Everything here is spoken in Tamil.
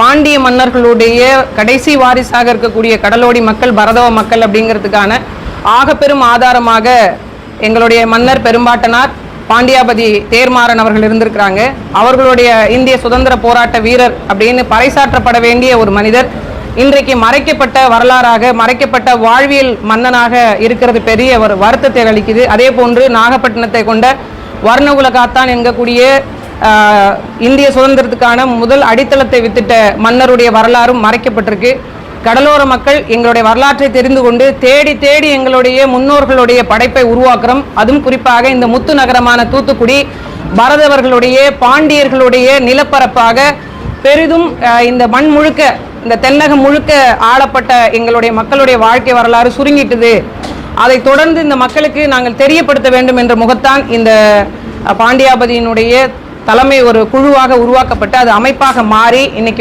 பாண்டிய மன்னர்களுடைய கடைசி வாரிசாக இருக்கக்கூடிய கடலோடி மக்கள் பரதவ மக்கள் அப்படிங்கிறதுக்கான ஆகப்பெரும் ஆதாரமாக எங்களுடைய மன்னர் பெரும்பாட்டனார் பாண்டியாபதி தேர்மாறன் அவர்கள் இருந்திருக்கிறாங்க. அவர்களுடைய இந்திய சுதந்திர போராட்ட வீரர் அப்படின்னு பறைசாற்றப்பட வேண்டிய ஒரு மனிதர். இன்றைக்கு மறைக்கப்பட்ட வரலாறாக மறைக்கப்பட்ட வாழ்வியல் மன்னனாக இருக்கிறது பெரிய ஒரு வருத்தத்தை அளிக்குது. அதே போன்று நாகப்பட்டினத்தை கொண்ட வர்ணகுல காத்தான் என்கக்கூடிய இந்திய சுதந்திரத்துக்கான முதல் அடித்தளத்தை வித்திட்ட மன்னருடைய வரலாறும் மறைக்கப்பட்டிருக்கு. கடலோர மக்கள் எங்களுடைய வரலாற்றை தெரிந்து கொண்டு தேடி தேடி எங்களுடைய முன்னோர்களுடைய படைப்பை உருவாக்குறோம். அதுவும் குறிப்பாக இந்த முத்து நகரமான தூத்துக்குடி பரதவர்களுடைய பாண்டியர்களுடைய நிலப்பரப்பாக பெரிதும் இந்த மண் முழுக்க இந்த தென்னகம் முழுக்க ஆளப்பட்ட எங்களுடைய மக்களுடைய வாழ்க்கை வரலாறு சுருங்கிட்டுது. அதை தொடர்ந்து இந்த மக்களுக்கு நாங்கள் தெரியப்படுத்த வேண்டும் என்ற முகத்தான் இந்த பாண்டியாபதியினுடைய தலைமை ஒரு குழுவாக உருவாக்கப்பட்டு அது அமைப்பாக மாறி இன்னைக்கு